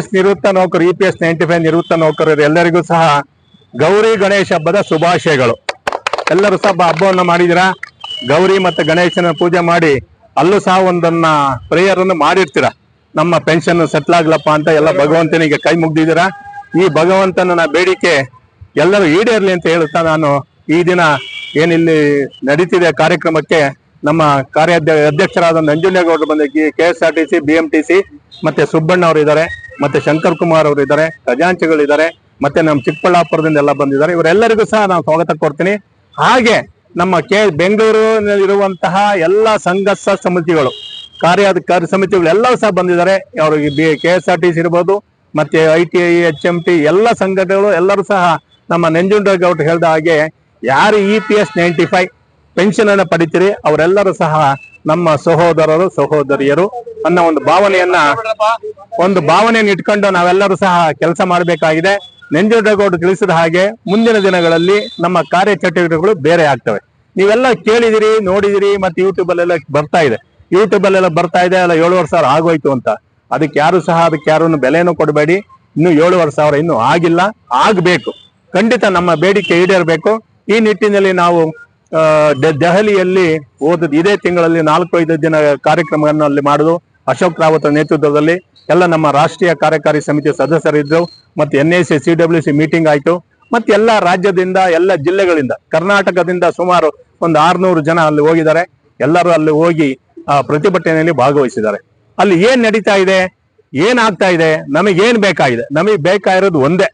S ನಿವೃತ್ತ ನೌಕರು E P S ninety five ನಿವೃತ್ತ ನೌಕರರು ಎಲ್ಲರಿಗೂ ಸಹ ಗೌರಿ ಗಣೇಶ ಹಬ್ಬದ ಶುಭಾಶಯಗಳು. ಎಲ್ಲರೂ ಸಹ ಹಬ್ಬ- ಹಬ್ಬವನ್ನು ಮಾಡಿದಿರಾ ಗೌರಿ ಮತ್ತು ಗಣೇಶನ ಪೂಜೆ ಮಾಡಿ ಅಲ್ಲೂ ಸಹ ಒಂದನ್ನ ಪ್ರೇಯರ್ ಅನ್ನು ಮಾಡಿರ್ತೀರ? ನಮ್ಮ ಪೆನ್ಷನ್ ಸೆಟ್ಲ್ ಆಗ್ಲಪ್ಪ ಅಂತ ಎಲ್ಲ ಭಗವಂತನಿಗೆ ಕೈ ಮುಗ್ದಿದ್ದೀರಾ? ಈ ಭಗವಂತನ ಬೇಡಿಕೆ ಎಲ್ಲರೂ ಈಡೇರ್ಲಿ ಅಂತ ಹೇಳುತ್ತಾ ನಾನು ಈ ದಿನ ಏನಿಲ್ಲಿ ನಡೀತಿದೆ ಕಾರ್ಯಕ್ರಮಕ್ಕೆ ನಮ್ಮ ಕಾರ್ಯಾಧ್ಯ ಅಧ್ಯಕ್ಷರಾದ ನಂಜುಂಡೇಗೌಡರು ಬಂದ K S R T C, B M T C ಮತ್ತೆ ಸುಬ್ಬಣ್ಣ ಅವರು ಇದ್ದಾರೆ. ಮತ್ತೆ ಶಂಕರ್ ಕುಮಾರ್ ಅವರು ಇದ್ದಾರೆ ಖಜಾಂಚಿಗಳಿದ್ದಾರೆ ಮತ್ತೆ ನಮ್ಮ ಚಿಕ್ಕಬಳ್ಳಾಪುರದಿಂದ ಎಲ್ಲ ಬಂದಿದ್ದಾರೆ. ಇವರೆಲ್ಲರಿಗೂ ಸಹ ನಾವು ಸ್ವಾಗತ ಕೊಡ್ತೀನಿ. ಹಾಗೆ ನಮ್ಮ ಕೆ, ಬೆಂಗಳೂರಿನಲ್ಲಿರುವಂತಹ ಎಲ್ಲ ಸಂಘರ್ಷ ಸಮಿತಿಗಳು ಕಾರ್ಯಾಧಿಕಾರಿ ಸಮಿತಿಗಳು ಎಲ್ಲರೂ ಸಹ ಬಂದಿದ್ದಾರೆ. ಅವರಿಗೆ K S R T C ಇರ್ಬೋದು, ಮತ್ತೆ I T I, H M T ಎಲ್ಲ ಸಂಘಟನೆಗಳು ಎಲ್ಲರೂ ಸಹ ನಮ್ಮ ನಂಜುಂಡೇಗೌಡರು ಹೇಳಿದ ಹಾಗೆ, ಯಾರು E P S ninety five pension ಅನ್ನು ಪಡಿತೀರಿ, ಅವರೆಲ್ಲರೂ ಸಹ ನಮ್ಮ ಸಹೋದರರು, ಸಹೋದರಿಯರು ಅನ್ನೋ ಒಂದು ಭಾವನೆಯನ್ನ, ಒಂದು ಭಾವನೆಯನ್ನು ಇಟ್ಕೊಂಡು ನಾವೆಲ್ಲರೂ ಸಹ ಕೆಲಸ ಮಾಡಬೇಕಾಗಿದೆ. ನಂಜುಂಡೇಗೌಡರು ತಿಳಿಸಿದ ಹಾಗೆ ಮುಂದಿನ ದಿನಗಳಲ್ಲಿ ನಮ್ಮ ಕಾರ್ಯ ಚಟುವಟಿಕೆಗಳು ಬೇರೆ ಆಗ್ತವೆ. ನೀವೆಲ್ಲ ಕೇಳಿದಿರಿ, ನೋಡಿದಿರಿ, ಮತ್ತೆ ಯೂಟ್ಯೂಬ್ ಅಲ್ಲೆಲ್ಲ ಬರ್ತಾ ಇದೆ. ಯೂಟ್ಯೂಬ್ ಅಲ್ಲೆಲ್ಲ ಬರ್ತಾ ಇದೆ, ಅಲ್ಲ ಏಳುವರೆ ಸಾವಿರ ಆಗೋಯ್ತು ಅಂತ. ಅದಕ್ಕೆ ಯಾರು ಸಹ ಅದಕ್ಕೆ ಯಾರು ಬೆಲೆನೂ ಕೊಡಬೇಡಿ. ಇನ್ನು ಏಳುವರೆ ಸಾವಿರ ಇನ್ನು ಆಗಿಲ್ಲ, ಆಗ್ಬೇಕು. ಖಂಡಿತ ನಮ್ಮ ಬೇಡಿಕೆ ಈಡೇರಬೇಕು. ಈ ನಿಟ್ಟಿನಲ್ಲಿ ನಾವು ದೆಹಲಿಯಲ್ಲಿ ಹೋದ ಇದೇ ತಿಂಗಳಲ್ಲಿ ನಾಲ್ಕು ಐದು ದಿನ ಕಾರ್ಯಕ್ರಮವನ್ನು ಅಲ್ಲಿ ಮಾಡುದು. ಅಶೋಕ್ ರಾವತ್ ನೇತೃತ್ವದಲ್ಲಿ ಎಲ್ಲ ನಮ್ಮ ರಾಷ್ಟ್ರೀಯ ಕಾರ್ಯಕಾರಿ ಸಮಿತಿ ಸದಸ್ಯರಿದ್ರು, ಮತ್ತೆ N A C W C meeting ಆಯ್ತು. ಮತ್ತೆ ಎಲ್ಲ ರಾಜ್ಯದಿಂದ, ಎಲ್ಲ ಜಿಲ್ಲೆಗಳಿಂದ, ಕರ್ನಾಟಕದಿಂದ ಸುಮಾರು ಒಂದು ಆರ್ನೂರು ಜನ ಅಲ್ಲಿ ಹೋಗಿದ್ದಾರೆ. ಎಲ್ಲರೂ ಅಲ್ಲಿ ಹೋಗಿ ಪ್ರತಿಭಟನೆಯಲ್ಲಿ ಭಾಗವಹಿಸಿದ್ದಾರೆ. ಅಲ್ಲಿ ಏನ್ ನಡೀತಾ ಇದೆ? ಏನಾಗ್ತಾ ಇದೆ? ನಮಗೇನ್ ಬೇಕಾಗಿದೆ? ನಮಗೆ ಬೇಕಾಗಿರೋದು ಒಂದೇ.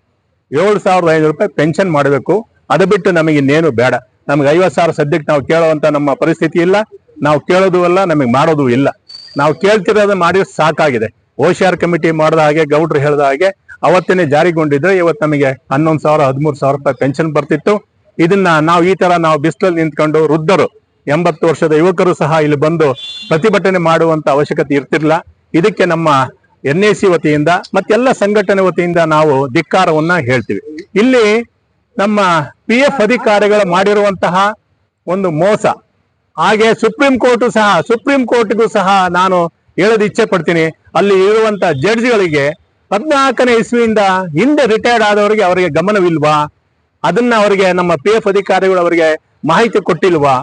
ಏಳು ಸಾವಿರದ ಐನೂರು ರೂಪಾಯಿ ಪೆನ್ಷನ್ ಮಾಡಬೇಕು. ಅದು ಬಿಟ್ಟು ನಮಗೆ ಇನ್ನೇನು ಬೇಡ. ನಮ್ಗೆ ಐವತ್ತು ಸಾವಿರ ಸದ್ಯಕ್ಕೆ ನಾವು ಕೇಳುವಂತ ನಮ್ಮ ಪರಿಸ್ಥಿತಿ ಇಲ್ಲ. ನಾವು ಕೇಳೋದು ಅಲ್ಲ, ನಮಗೆ ಮಾಡೋದು ಇಲ್ಲ. ನಾವು ಕೇಳ್ತಿರೋದು ಮಾಡಿ ಸಾಕಾಗಿದೆ. ಓಶಿಯಾರ್ ಕಮಿಟಿ ಮಾಡಿದ ಹಾಗೆ, ಗೌಡ್ರು ಹೇಳಿದ ಹಾಗೆ ಅವತ್ತೇನೆ ಜಾರಿಗೊಂಡಿದ್ರೆ ಇವತ್ತು ನಮಗೆ ಹನ್ನೊಂದು ಸಾವಿರ, ಹದಿಮೂರು ಸಾವಿರ ರೂಪಾಯಿ ಪೆನ್ಷನ್ ಬರ್ತಿತ್ತು. ಇದನ್ನ ನಾವು ಈ ತರ ನಾವು ಬಿಸಿಲಲ್ಲಿ ನಿಂತ್ಕೊಂಡು ವೃದ್ಧರು, ಎಂಬತ್ತು ವರ್ಷದ ಯುವಕರು ಸಹ ಇಲ್ಲಿ ಬಂದು ಪ್ರತಿಭಟನೆ ಮಾಡುವಂತ ಅವಶ್ಯಕತೆ ಇರ್ತಿರ್ಲಿಲ್ಲ. ಇದಕ್ಕೆ ನಮ್ಮ ಎನ್ ಎ ಸಿ ವತಿಯಿಂದ ಮತ್ತೆಲ್ಲ ಸಂಘಟನೆ ವತಿಯಿಂದ ನಾವು ಧಿಕ್ಕಾರವನ್ನ ಹೇಳ್ತೀವಿ. ಇಲ್ಲಿ ನಮ್ಮ ಪಿ ಎಫ್ ಅಧಿಕಾರಿಗಳು ಮಾಡಿರುವಂತಹ ಒಂದು ಮೋಸ. ಹಾಗೆ ಸುಪ್ರೀಂ ಕೋರ್ಟ್ ಸಹ ಸುಪ್ರೀಂ ಕೋರ್ಟ್ಗೂ ಸಹ ನಾನು ಹೇಳೋದು ಇಚ್ಛೆ ಪಡ್ತೀನಿ. ಅಲ್ಲಿ ಇರುವಂತಹ ಜಡ್ಜ್ಗಳಿಗೆ ಹದಿನಾಲ್ಕನೇ ಇಸ್ವಿಯಿಂದ ಹಿಂದೆ ರಿಟೈರ್ಡ್ ಆದವರಿಗೆ ಅವರಿಗೆ ಗಮನವಿಲ್ವಾ? ಅದನ್ನ ಅವರಿಗೆ, ನಮ್ಮ ಪಿ ಎಫ್ ಅಧಿಕಾರಿಗಳು ಅವರಿಗೆ ಮಾಹಿತಿ ಕೊಟ್ಟಿಲ್ವಾ?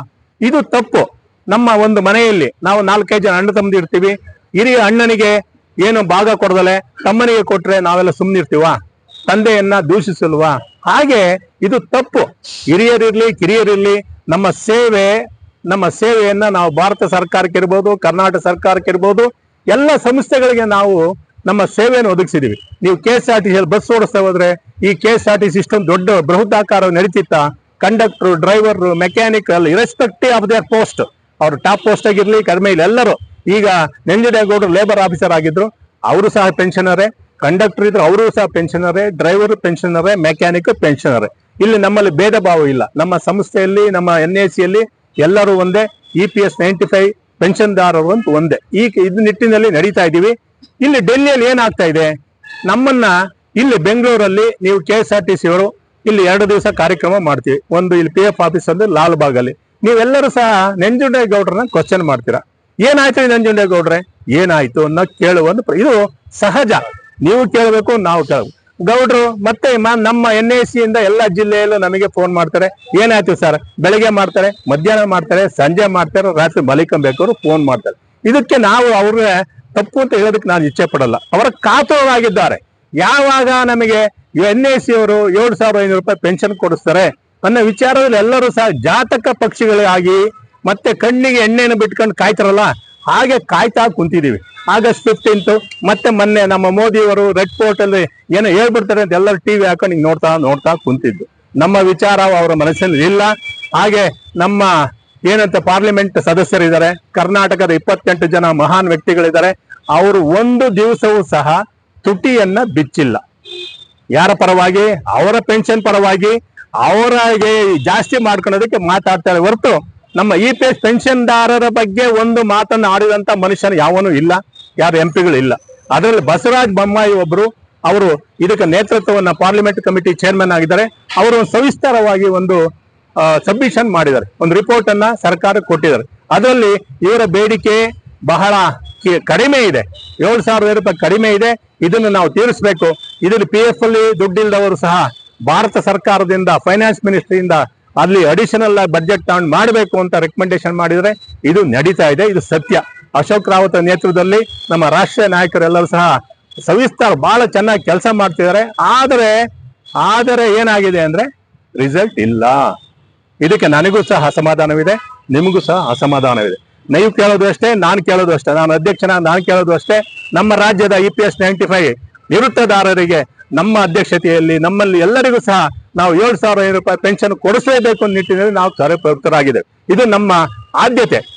ಇದು ತಪ್ಪು. ನಮ್ಮ ಒಂದು ಮನೆಯಲ್ಲಿ ನಾವು ನಾಲ್ಕೈದು ಜನ ಅಣ್ಣ ತಮ್ಮದಿ ಇರ್ತೀವಿ. ಹಿರಿಯ ಅಣ್ಣನಿಗೆ ಏನು ಭಾಗ ಕೊಡದಲೆ ತಮ್ಮನಿಗೆ ಕೊಟ್ರೆ ನಾವೆಲ್ಲ ಸುಮ್ಮನಿರ್ತೀವ ತಂದೆಯನ್ನ ದೂಷಿಸಲ್ವಾ? ಹಾಗೆ ಇದು ತಪ್ಪು. ಹಿರಿಯರಿರ್ಲಿ, ಕಿರಿಯರಿರ್ಲಿ, ನಮ್ಮ ಸೇವೆ, ನಮ್ಮ ಸೇವೆಯನ್ನ ನಾವು ಭಾರತ ಸರ್ಕಾರಕ್ಕೆ ಇರ್ಬೋದು, ಕರ್ನಾಟಕ ಸರ್ಕಾರಕ್ಕೆ ಇರ್ಬೋದು, ಎಲ್ಲ ಸಂಸ್ಥೆಗಳಿಗೆ ನಾವು ನಮ್ಮ ಸೇವೆಯನ್ನು ಒದಗಿಸಿದೀವಿ. ನೀವು K S R T bus ಓಡಿಸ್ತಾ ಹೋದ್ರೆ ಈ K S R T system ದೊಡ್ಡ ಬೃಹದಾಕಾರ ನಡೀತಿತ್ತ? ಕಂಡಕ್ಟರ್, ಡ್ರೈವರ್ ಮೆಕ್ಯಾನಿಕ್ ಅಲ್ಲಿ ಇರೆಸ್ಪೆಕ್ಟಿವ್ ಆಫ್ ದೇರ್ ಪೋಸ್ಟ್ ಅವ್ರ ಟಾಪ್ ಪೋಸ್ಟ್ ಆಗಿರ್ಲಿ, ಕಡಿಮೆ ಇಲ್ಲ, ಎಲ್ಲರೂ. ಈಗ ನಂಜನಗೌಡರು ಲೇಬರ್ ಆಫೀಸರ್ ಆಗಿದ್ರು. ಅವರು ಸಹ ಪೆನ್ಷನರೇ ಕಂಡಕ್ಟರ್ ಇದ್ರೆ ಅವರು ಸಹ ಪೆನ್ಷನರೇ ಡ್ರೈವರ್ ಪೆನ್ಷನರೇ ಮೆಕ್ಯಾನಿಕ್ ಪೆನ್ಷನರೇ ಇಲ್ಲಿ ನಮ್ಮಲ್ಲಿ ಭೇದ ಭಾವ ಇಲ್ಲ. ನಮ್ಮ ಸಂಸ್ಥೆಯಲ್ಲಿ, ನಮ್ಮ ಎನ್ ಎ ಸಿಯಲ್ಲಿ ಎಲ್ಲರೂ ಒಂದೇ E P S ninety five ಪೆನ್ಷನ್ದಾರರು ಅಂತ ಒಂದೇ. ಈ ಇದು ನಿಟ್ಟಿನಲ್ಲಿ ನಡೀತಾ ಇದ್ದೀವಿ ಇಲ್ಲಿ ಡೆಲ್ಲಿಯಲ್ಲಿ ಏನಾಗ್ತಾ ಇದೆ? ನಮ್ಮನ್ನ ಇಲ್ಲಿ ಬೆಂಗಳೂರಲ್ಲಿ ನೀವು K S R T C ಅವರು ಇಲ್ಲಿ ಎರಡು ದಿವಸ ಕಾರ್ಯಕ್ರಮ ಮಾಡ್ತೀವಿ. ಒಂದು ಇಲ್ಲಿ ಪಿ ಎಫ್ ಆಫೀಸ್ ಅಂದ್ರೆ ಲಾಲ್ ಬಾಗ್ ಅಲ್ಲಿ. ನೀವೆಲ್ಲರೂ ಸಹ ನಂಜುಂಡೇಗೌಡ್ರನ್ನ ಕ್ವಶನ್ ಮಾಡ್ತೀರಾ? ಏನಾಯ್ತು ನಂಜುಂಡೇಗೌಡ್ರೆ ಏನಾಯ್ತು ಅನ್ನೋ ಕೇಳುವ ಇದು ಸಹಜ. ನೀವು ಕೇಳಬೇಕು, ನಾವು ಕೇಳಬೇಕು. ಗೌಡ್ರು, ಮತ್ತೆ ನಮ್ಮ ಎನ್ ಎ ಸಿ ಇಂದ ಎಲ್ಲ ಜಿಲ್ಲೆಯಲ್ಲೂ ನಮಗೆ ಫೋನ್ ಮಾಡ್ತಾರೆ. ಏನಾಯ್ತು ಸರ್? ಬೆಳಗ್ಗೆ ಮಾಡ್ತಾರೆ, ಮಧ್ಯಾಹ್ನ ಮಾಡ್ತಾರೆ, ಸಂಜೆ ಮಾಡ್ತಾರೆ, ರಾತ್ರಿ ಮಲಿಕಂಬೇಕವ್ರು ಫೋನ್ ಮಾಡ್ತಾರೆ. ಇದಕ್ಕೆ ನಾವು ಅವ್ರಿಗೆ ತಪ್ಪು ಅಂತ ಹೇಳೋದಕ್ಕೆ ನಾನು ಇಚ್ಛೆ ಪಡಲ್ಲ. ಅವರ ಕಾತುರರಾಗಿದ್ದಾರೆ. ಯಾವಾಗ ನಮಗೆ ಎನ್ ಎ ಸಿ ಅವರು ಏಳು ಸಾವಿರದ ಐನೂರು ರೂಪಾಯಿ ಪೆನ್ಷನ್ ಕೊಡಿಸ್ತಾರೆ ಅನ್ನೋ ವಿಚಾರದಲ್ಲಿ ಎಲ್ಲರೂ ಸಹ ಜಾತಕ ಪಕ್ಷಿಗಳಾಗಿ ಮತ್ತೆ ಕಣ್ಣಿಗೆ ಎಣ್ಣೆಯನ್ನು ಬಿಟ್ಕೊಂಡು ಕಾಯ್ತಾರಲ್ಲ ಹಾಗೆ ಕಾಯ್ತಾ ಕುಂತಿದೀವಿ. ಆಗಸ್ಟ್ ಫಿಫ್ಟೀನ್ತ್ ಮತ್ತೆ ಮೊನ್ನೆ ನಮ್ಮ ಮೋದಿ ಅವರು ರೆಡ್ ಫೋರ್ಟ್ ಅಲ್ಲಿ ಏನೋ ಹೇಳ್ಬಿಡ್ತಾರೆ ಅಂತ ಎಲ್ಲರೂ ಟಿವಿ ಹಾಕೊಂಡು ಹಿಂಗ್ ನೋಡ್ತಾ ನೋಡ್ತಾ ಕುಂತಿದ್ದು ನಮ್ಮ ವಿಚಾರ ಅವರ ಮನಸ್ಸಲ್ಲಿ ಇಲ್ಲ. ಹಾಗೆ ನಮ್ಮ ಏನಂತ ಪಾರ್ಲಿಮೆಂಟ್ ಸದಸ್ಯರಿದ್ದಾರೆ, ಕರ್ನಾಟಕದ ಇಪ್ಪತ್ತೆಂಟು ಜನ ಮಹಾನ್ ವ್ಯಕ್ತಿಗಳಿದ್ದಾರೆ, ಅವರು ಒಂದು ದಿವಸವೂ ಸಹ ತುಟಿಯನ್ನ ಬಿಚ್ಚಿಲ್ಲ. ಯಾರ ಪರವಾಗಿ? ಅವರ ಪೆನ್ಷನ್ ಪರವಾಗಿ. ಅವರಿಗೆ ಜಾಸ್ತಿ ಮಾಡ್ಕೊಳ್ಳೋದಕ್ಕೆ ಮಾತಾಡ್ತಾರೆ ಹೊರತು ನಮ್ಮ ಇ ಪಿ ಎಸ್ ಪೆನ್ಷನ್ದಾರರ ಬಗ್ಗೆ ಒಂದು ಮಾತನ್ನು ಆಡಿದಂತ ಮನುಷ್ಯನ ಯಾವನು ಇಲ್ಲ ಯಾರು ಎಂ ಪಿಗಳು ಇಲ್ಲ. ಅದರಲ್ಲಿ ಬಸವರಾಜ್ ಬೊಮ್ಮಾಯಿ ಒಬ್ಬರು ಅವರು ಇದಕ್ಕೆ ನೇತೃತ್ವವನ್ನು ಪಾರ್ಲಿಮೆಂಟ್ ಕಮಿಟಿ ಚೇರ್ಮನ್ ಆಗಿದ್ದಾರೆ. ಅವರು ಸವಿಸ್ತಾರವಾಗಿ ಒಂದು ಸಬ್ಮಿಷನ್ ಮಾಡಿದ್ದಾರೆ. ಒಂದು ರಿಪೋರ್ಟ್ ಅನ್ನ ಸರ್ಕಾರಕ್ಕೆ ಕೊಟ್ಟಿದ್ದಾರೆ. ಅದರಲ್ಲಿ ಇವರ ಬೇಡಿಕೆ ಬಹಳ ಕಡಿಮೆ ಇದೆ. ಏಳು ಸಾವಿರದ ರೂಪಾಯಿ ಕಡಿಮೆ ಇದೆ. ಇದನ್ನು ನಾವು ತೀರಿಸಬೇಕು. ಇದನ್ನು ಪಿ ಎಫ್ ಅಲ್ಲಿ ದುಡ್ಡಿಲ್ಲದವರು ಸಹ ಭಾರತ ಸರ್ಕಾರದಿಂದ ಫೈನಾನ್ಸ್ ಮಿನಿಸ್ಟ್ರಿಯಿಂದ ಅಲ್ಲಿ ಅಡಿಷನಲ್ ಬಜೆಟ್ ತಗೊಂಡು ಮಾಡಬೇಕು ಅಂತ ರೆಕಮೆಂಡೇಶನ್ ಮಾಡಿದರೆ ಇದು ನಡೀತಾ ಇದೆ, ಇದು ಸತ್ಯ. ಅಶೋಕ್ ರಾವತ್ ನೇತೃತ್ವದಲ್ಲಿ ನಮ್ಮ ರಾಷ್ಟ್ರೀಯ ನಾಯಕರೆಲ್ಲರೂ ಸಹ ಸವಿಸ್ತಾರ ಬಹಳ ಚೆನ್ನಾಗಿ ಕೆಲಸ ಮಾಡ್ತಿದ್ದಾರೆ. ಆದರೆ ಆದರೆ ಏನಾಗಿದೆ ಅಂದ್ರೆ ರಿಸಲ್ಟ್ ಇಲ್ಲ. ಇದಕ್ಕೆ ನನಗೂ ಸಹ ಅಸಮಾಧಾನವಿದೆ, ನಿಮಗೂ ಸಹ ಅಸಮಾಧಾನವಿದೆ. ನೀವು ಕೇಳೋದು ಅಷ್ಟೇ, ನಾನು ಕೇಳೋದು ಅಷ್ಟೇ, ನಾನು ಅಧ್ಯಕ್ಷನ, ನಾನು ಕೇಳೋದು ಅಷ್ಟೇ. ನಮ್ಮ ರಾಜ್ಯದ E P S ninety five ನಿವೃತ್ತದಾರರಿಗೆ, ನಮ್ಮ ಅಧ್ಯಕ್ಷತೆಯಲ್ಲಿ, ನಮ್ಮಲ್ಲಿ ಎಲ್ಲರಿಗೂ ಸಹ ನಾವು ಏಳು ಸಾವಿರ ರೂಪಾಯಿ ಪೆನ್ಷನ್ ಕೊಡಿಸಲೇಬೇಕು ನಿಟ್ಟಿನಲ್ಲಿ ನಾವು ಕಾರ್ಯಪ್ರವೃತ್ತರಾಗಿದ್ದೇವೆ. ಇದು ನಮ್ಮ ಆದ್ಯತೆ.